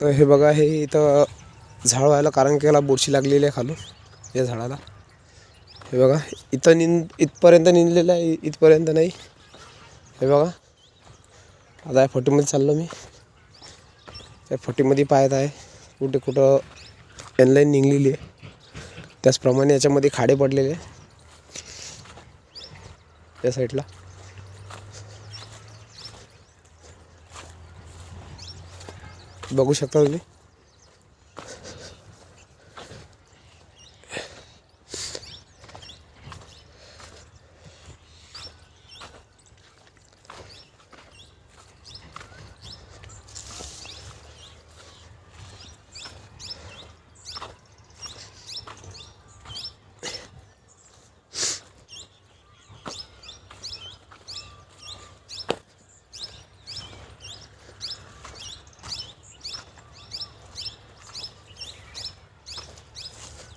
तर हे बघा हे इथं झाड व्हायला कारण की याला बुरशी लागलेली आहे खालून या झाडाला. हे बघा इथं निंद इथपर्यंत निंदलेलं आहे इथपर्यंत नाही. हे बघा आता या फटीमध्ये चाललो मी. त्या फटीमध्ये पाहत आहे कुठे कुठं एनलाईन निघलेली आहे. त्याचप्रमाणे याच्यामध्ये खाडे पडलेले आहे. त्या साईडला. बघू शकता तुम्ही.